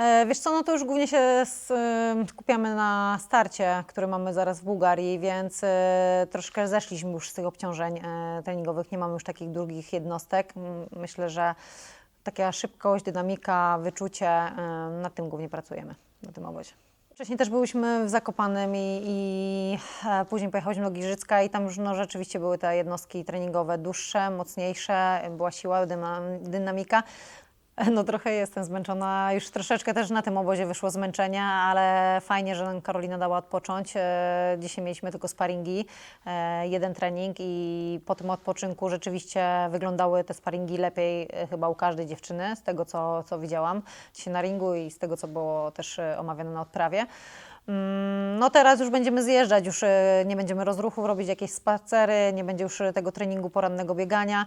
E, Wiesz co, no to już głównie się y, skupiamy na starcie, który mamy zaraz w Bułgarii, więc e, troszkę zeszliśmy już z tych obciążeń e, treningowych. Nie mamy już takich długich jednostek. Myślę, że taka szybkość, dynamika, wyczucie, e, nad tym głównie pracujemy, na tym obozie. Wcześniej też byliśmy w Zakopanem i, i później pojechaliśmy do Giżycka i tam już no, rzeczywiście były te jednostki treningowe dłuższe, mocniejsze, była siła, dynamika. No trochę jestem zmęczona, już troszeczkę też na tym obozie wyszło zmęczenia, ale fajnie, że nam Karolina dała odpocząć. E, Dzisiaj mieliśmy tylko sparingi, e, jeden trening i po tym odpoczynku rzeczywiście wyglądały te sparingi lepiej e, chyba u każdej dziewczyny, z tego co, co widziałam dzisiaj na ringu i z tego co było też omawiane na odprawie. Mm, No teraz już będziemy zjeżdżać, już e, nie będziemy rozruchów robić, jakieś spacery, nie będzie już e, tego treningu porannego biegania,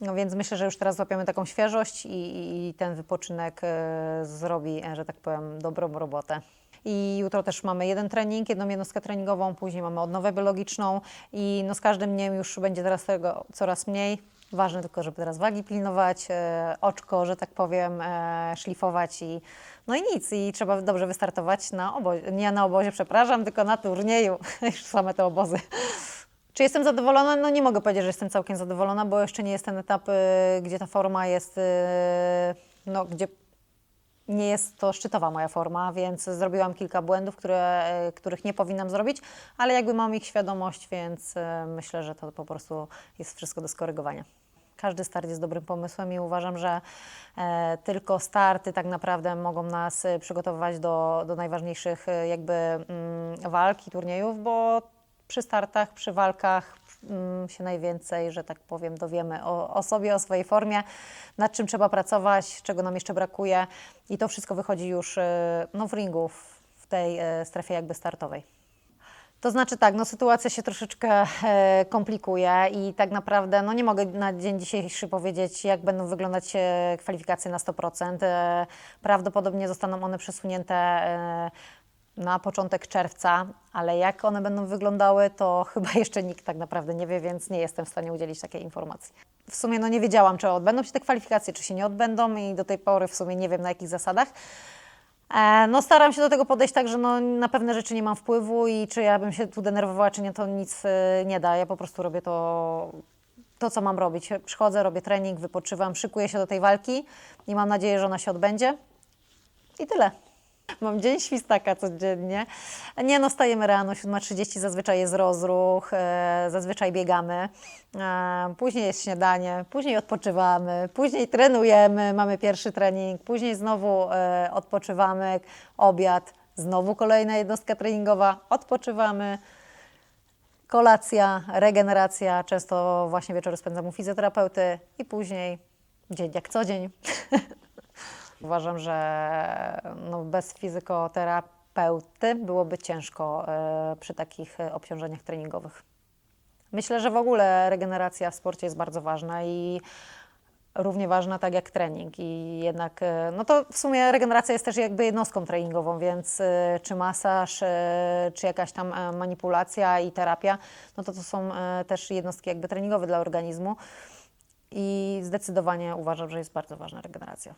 no więc myślę, że już teraz złapiemy taką świeżość i, i, ten wypoczynek e, zrobi, że tak powiem, dobrą robotę. I jutro też mamy jeden trening, jedną jednostkę treningową, później mamy odnowę biologiczną i no z każdym dniem już będzie teraz tego coraz mniej. Ważne tylko, żeby teraz wagi pilnować, e, oczko, że tak powiem, e, szlifować i no i nic. I trzeba dobrze wystartować na obozie, nie na obozie, przepraszam, tylko na turnieju, już same te obozy. Czy jestem zadowolona? No nie mogę powiedzieć, że jestem całkiem zadowolona, bo jeszcze nie jest ten etap, y, gdzie ta forma jest, y, no gdzie nie jest to szczytowa moja forma, więc zrobiłam kilka błędów, które, y, których nie powinnam zrobić, ale jakby mam ich świadomość, więc y, myślę, że to po prostu jest wszystko do skorygowania. Każdy start jest dobrym pomysłem i uważam, że e, tylko starty tak naprawdę mogą nas e, przygotowywać do, do najważniejszych e, jakby mm, walk i turniejów, bo przy startach, przy walkach się najwięcej, że tak powiem, dowiemy o, o sobie, o swojej formie, nad czym trzeba pracować, czego nam jeszcze brakuje i to wszystko wychodzi już e, no, w ringu, w, w tej e, strefie jakby startowej. To znaczy tak, no sytuacja się troszeczkę e, komplikuje i tak naprawdę no nie mogę na dzień dzisiejszy powiedzieć, jak będą wyglądać e, kwalifikacje na 100%. E, prawdopodobnie zostaną one przesunięte e, na początek czerwca, ale jak one będą wyglądały, to chyba jeszcze nikt tak naprawdę nie wie, więc nie jestem w stanie udzielić takiej informacji. W sumie no nie wiedziałam, czy odbędą się te kwalifikacje, czy się nie odbędą i do tej pory w sumie nie wiem na jakich zasadach. E, No staram się do tego podejść tak, że no, na pewne rzeczy nie mam wpływu i czy ja bym się tu denerwowała, czy nie, to nic e, nie da. Ja po prostu robię to, to, co mam robić. Przychodzę, robię trening, wypoczywam, szykuję się do tej walki i mam nadzieję, że ona się odbędzie. I tyle. Mam dzień świstaka codziennie. Nie no, stajemy rano, 7.30, zazwyczaj jest rozruch, e, zazwyczaj biegamy, e, później jest śniadanie, później odpoczywamy, później trenujemy, mamy pierwszy trening, później znowu e, odpoczywamy, obiad, znowu kolejna jednostka treningowa, odpoczywamy, kolacja, regeneracja, często właśnie wieczory spędzam u fizjoterapeuty i później dzień jak co dzień. Uważam, że no bez fizykoterapeuty byłoby ciężko e, przy takich e, obciążeniach treningowych. Myślę, że w ogóle regeneracja w sporcie jest bardzo ważna i równie ważna tak jak trening. I jednak, e, no to w sumie regeneracja jest też jakby jednostką treningową, więc czy masaż, czy jakaś tam manipulacja i terapia, no to to są też jednostki jakby treningowe dla organizmu. I zdecydowanie uważam, że jest bardzo ważna regeneracja.